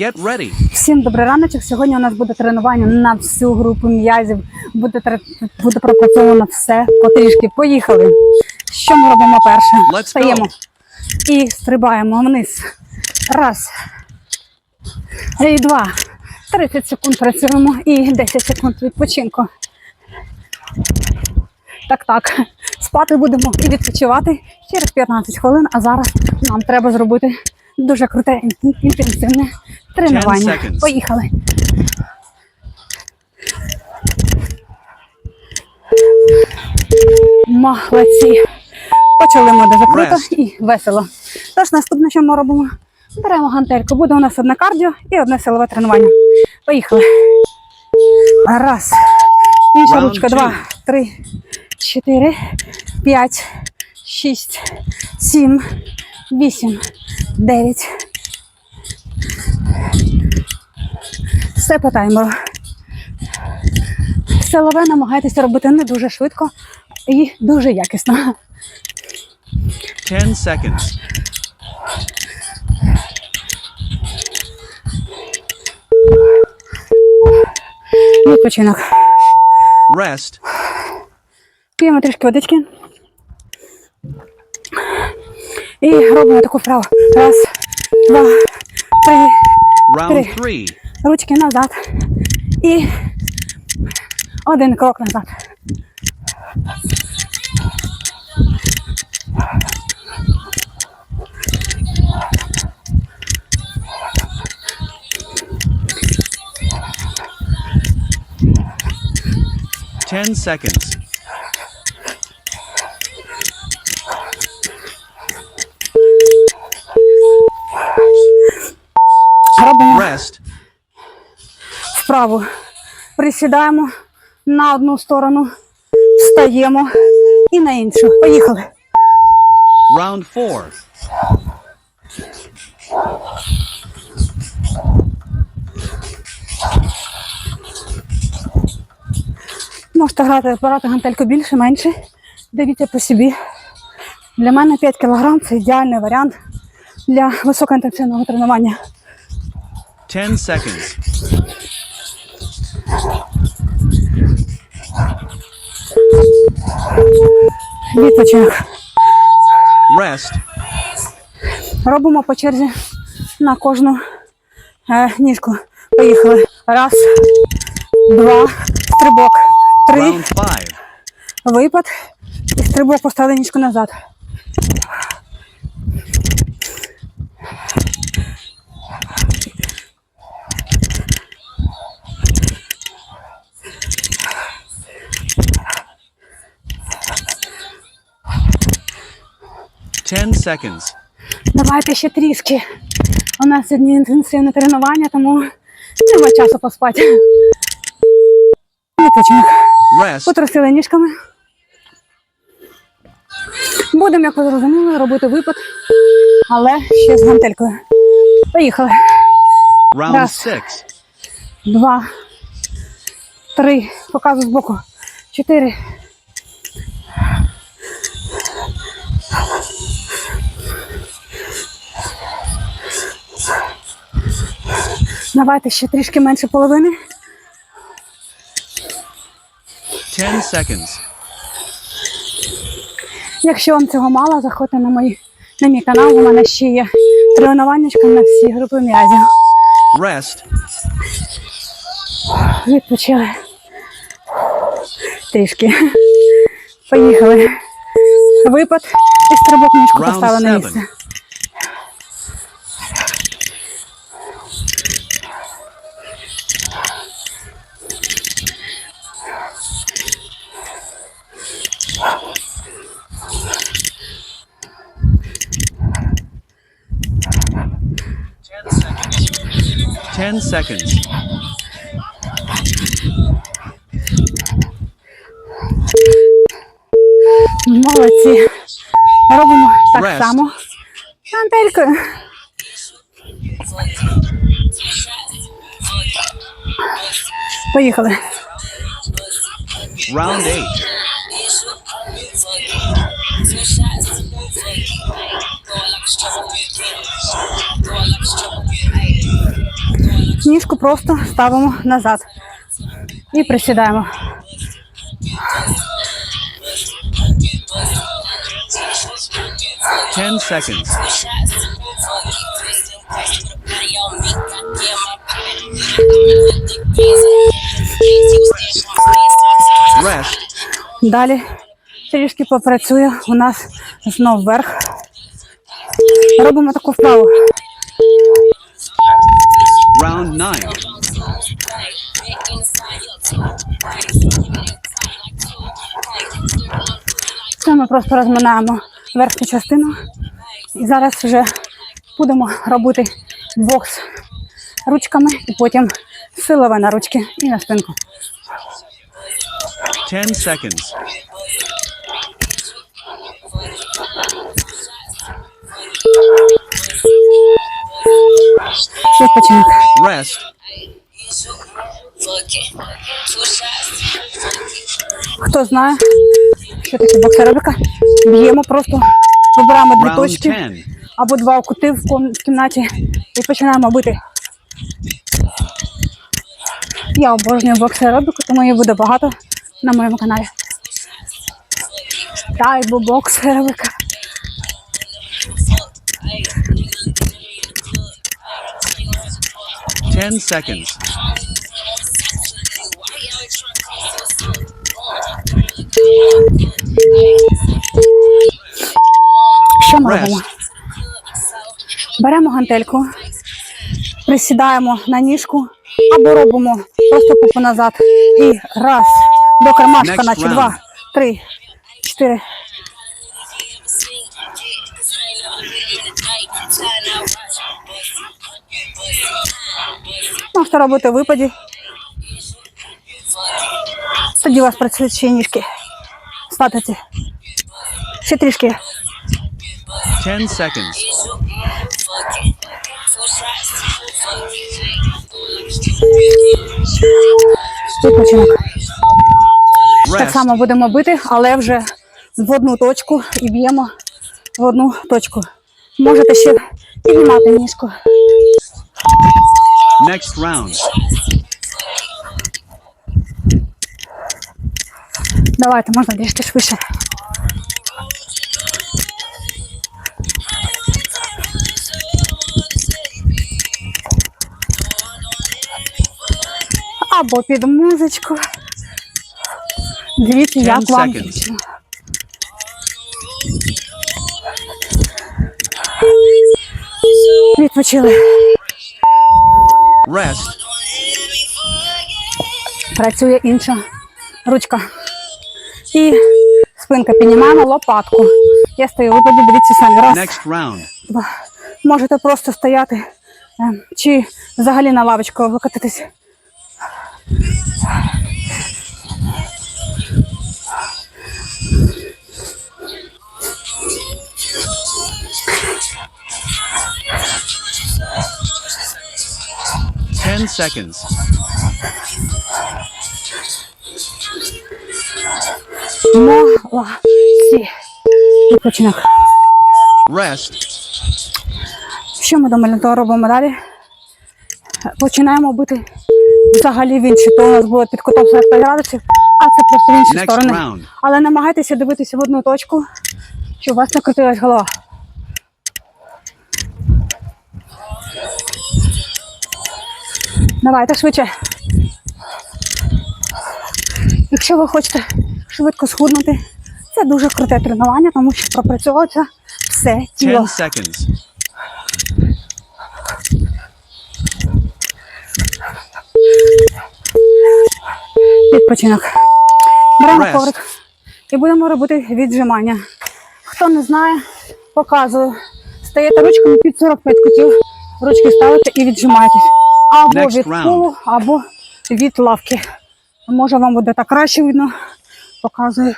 Get ready. Всім добрий раночок. Сьогодні у нас буде тренування на всю групу м'язів. Буде, тре- буде пропрацьовано все потрішки. Поїхали. Що ми робимо перше? Let's go. І стрибаємо вниз. Раз. І два. 30 секунд працюємо і 10 секунд відпочинку. Так, так. Спати будемо і відпочивати через 15 хвилин, а зараз нам треба зробити дуже круте інтенсивне тренування. Поїхали. Молодці. Почали ми дуже круто і весело. Тож наступне, що ми робимо? Беремо гантельку. Буде у нас одне кардіо і одне силове тренування. Поїхали. Раз. Інша ручка. Два, три, чотири, п'ять, шість, сім, вісім, дев'ять. Все по таймеру. Силове намагайтеся робити не дуже швидко і дуже якісно. 10 seconds. Відпочинок. Rest. П'ємо трішки водички. І робимо таку вправу. Раз, два, три. Round 3. Ручки назад. І один крок назад. Ten seconds. Робимо Rest. вправу. Присідаємо на одну сторону, встаємо і на іншу. Поїхали. Round 4. Можете грати брати гантельку більше, менше. Дивіться по собі. Для мене 5 кг це ідеальний варіант для високоінтенсивного тренування. 10 seconds. Відпочинок. Rest. Робимо по черзі на кожну е, ніжку. Поїхали. Раз, два, стрибок, три, випад і стрибок поставили ніжку назад. Seconds. Давайте ще трішки. У нас сьогодні інтенсивне тренування, тому нема часу поспати. Відпочинок. Rest. Потрусили ніжками. Будемо, як ви зрозуміли, робити випад, але ще з гантелькою. Поїхали. Round Раз. 6. Два, три. Показую збоку. Чотири. Давайте ще трішки менше половини. 10 seconds. Якщо вам цього мало, заходьте на мій, на мій канал. У мене ще є тренування на всі групи м'язів. Rest. Відпочили. Трішки. Поїхали. Випад і стрибок ніжку поставили на місце. Ten seconds. Молодці. Робимо так Rest. само. Антелькою. Поїхали. Round 8. Ніжку просто ставимо назад і присідаємо. Ten seconds. Rest. Далі трішки попрацює у нас знов вверх. Робимо таку вправу. Round nine. Це ми просто розминаємо верхню частину. І зараз вже будемо робити бокс ручками і потім силове на ручки і на спинку. Ten seconds. Відпочинок. Rest. Хто знає, що таке боксерабіка? Б'ємо просто, вибираємо дві точки або два окути в кімнаті і починаємо бити. Я обожнюю боксеробіку, тому її буде багато на моєму каналі. Тайбо боксерабіка. 10 seconds. Що ми робимо? Беремо гантельку, присідаємо на ніжку або робимо просто пупу назад. І раз, до кармашка, наче два, три, чотири. Можете робити в випаді. Тоді у вас працюють ще ніжки. Статиці. Ще трішки. Ten seconds. Відпочинок. Так само будемо бити, але вже в одну точку і б'ємо в одну точку. Можете ще піднімати ніжку. Next round. Давайте, можна трішки швидше. Або під музичку. Дивіться, як вам зручно. Відпочили rest. Працює інша ручка. І спинка піднімаємо лопатку. Я стою в випаді, дивіться самі. Раз. Next round. Два. Можете просто стояти е, чи взагалі на лавочку викатитись. 10 seconds. Молодці. Відпочинок. Rest. Що ми до робимо далі? Починаємо бити взагалі в інші. То у нас було під кутом 45 градусів, а це просто в інші Next сторони. Round. Але намагайтеся дивитися в одну точку, щоб у вас не крутилась голова. Давайте швидше. Якщо ви хочете швидко схуднути, це дуже круте тренування, тому що пропрацьовується все тіло. Відпочинок. Беремо коврик і будемо робити віджимання. Хто не знає, показую. Стаєте ручками під 45 кутів, ручки ставите і віджимаєтесь. Або від полу, або від лавки. Може вам буде так краще видно. Показую.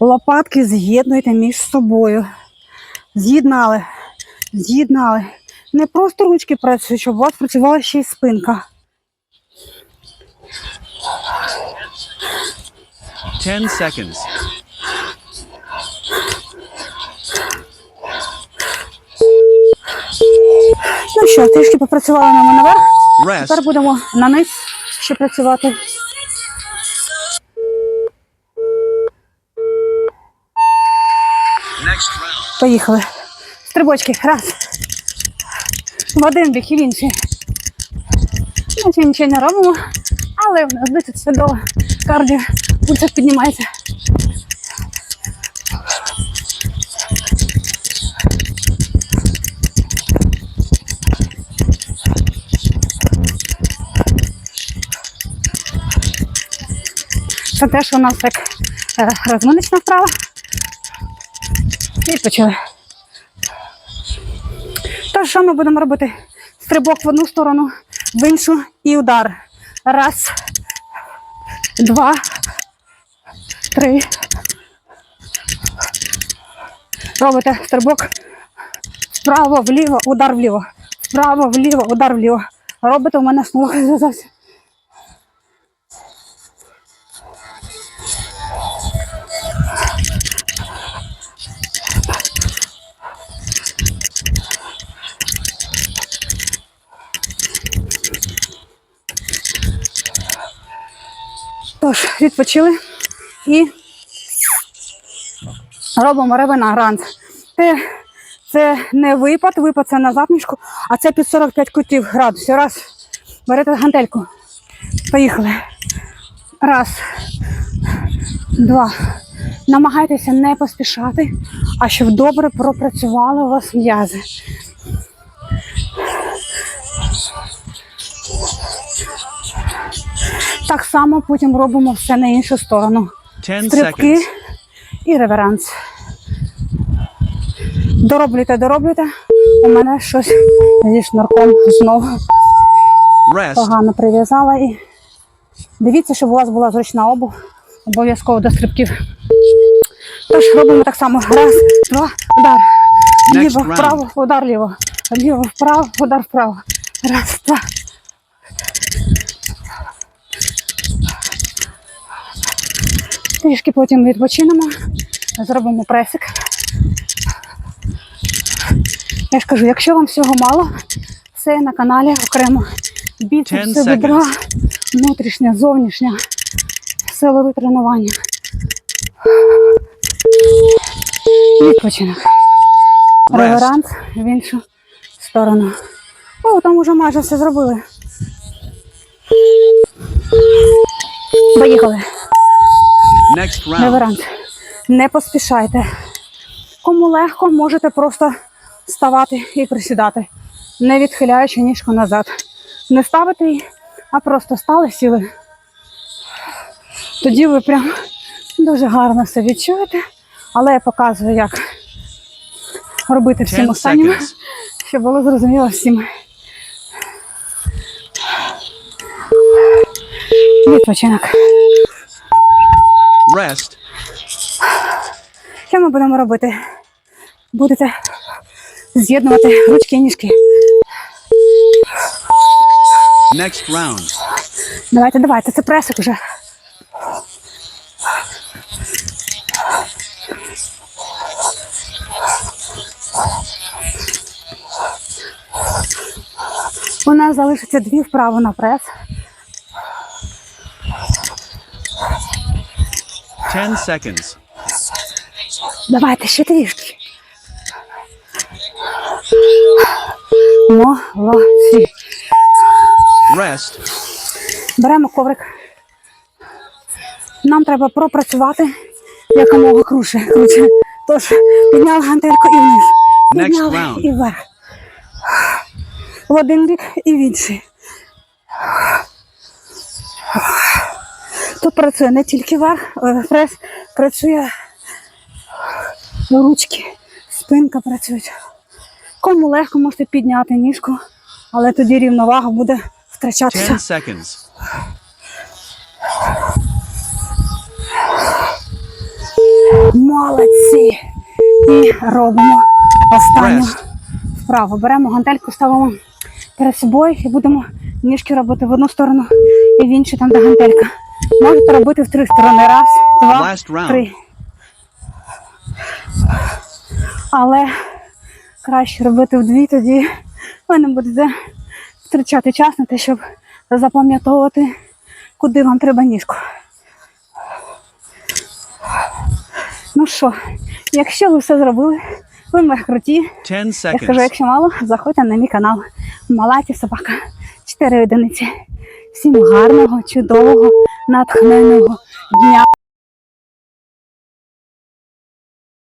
Лопатки з'єднуйте між собою. З'єднали. З'єднали. Не просто ручки працюють, щоб у вас працювала ще й спинка. Ten seconds. Ну що, трішки попрацювали нам наверх. Тепер будемо на низ ще працювати. Поїхали. Стрибочки. Раз. В один бік і в інший. Наче нічого не робимо, але в нас досить чудово. Кардіо, пульсик піднімається. Це теж у нас так е, розминочна вправа. І почали. Тож, що ми будемо робити? Стрибок в одну сторону, в іншу і удар. Раз, два, три. Робите стрибок вправо, вліво, удар вліво. Вправо, вліво, удар вліво. Робите у мене слух Тож, відпочили і робимо ревена рант. Це, це не випад, випад це на запнішку, а це під 45 кутів градусів. Раз. Берете гантельку. Поїхали. Раз. Два. Намагайтеся не поспішати, а щоб добре пропрацювали у вас м'язи. Так само потім робимо все на іншу сторону. 10 Стрибки і реверанс. Дороблюйте, дороблюйте. У мене щось зі шнурком знову Rest. погано прив'язала. І дивіться, щоб у вас була зручна обув. Обов'язково до стрибків. Тож робимо так само. Раз, два, удар. Ліво, вправо, удар ліво. Ліво, вправо, удар вправо. Раз, два. Трішки потім відпочинемо. Зробимо пресик. Я ж кажу, якщо вам всього мало, все на каналі окремо. Біцепси, 10 бедра, внутрішнє, зовнішнє, силові тренування. Відпочинок. Реверанс в іншу сторону. О, там уже майже все зробили. Поїхали. Реверанс. Не поспішайте. Кому легко, можете просто ставати і присідати, не відхиляючи ніжку назад. Не ставити її, а просто стали, сіли. Тоді ви прям дуже гарно все відчуєте, але я показую, як робити всім 10 останніми, seconds. щоб було зрозуміло всім. Відпочинок. Rest. Що ми будемо робити? Будете з'єднувати ручки і ніжки. Next round. Давайте, давайте, це пресик уже. У нас залишиться дві вправи на прес. 10 seconds. Давайте ще трішки. Молодці. Rest. Беремо коврик. Нам треба пропрацювати якомога круче. круче. Тож підняли гантельку і вниз. Round. і вверх. В один бік і в інший. Тут працює не тільки е, прес, працює ручки, спинка працюють. Кому легко можете підняти ніжку, але тоді рівновага буде втрачатися. 10 seconds. Молодці. І робимо останню вправу. Беремо гантельку, ставимо перед собою і будемо ніжки робити в одну сторону і в іншу там, де гантелька. Можете робити в три сторони. Раз, два, три. Але краще робити в дві, тоді ви не будете витрачати час на те, щоб запам'ятовувати, куди вам треба ніжку. Ну що, якщо ви все зробили, ви мех круті. Я скажу, якщо мало, заходьте на мій канал. Малаті собака. 4 одиниці. Всім гарного, чудового, натхненного дня.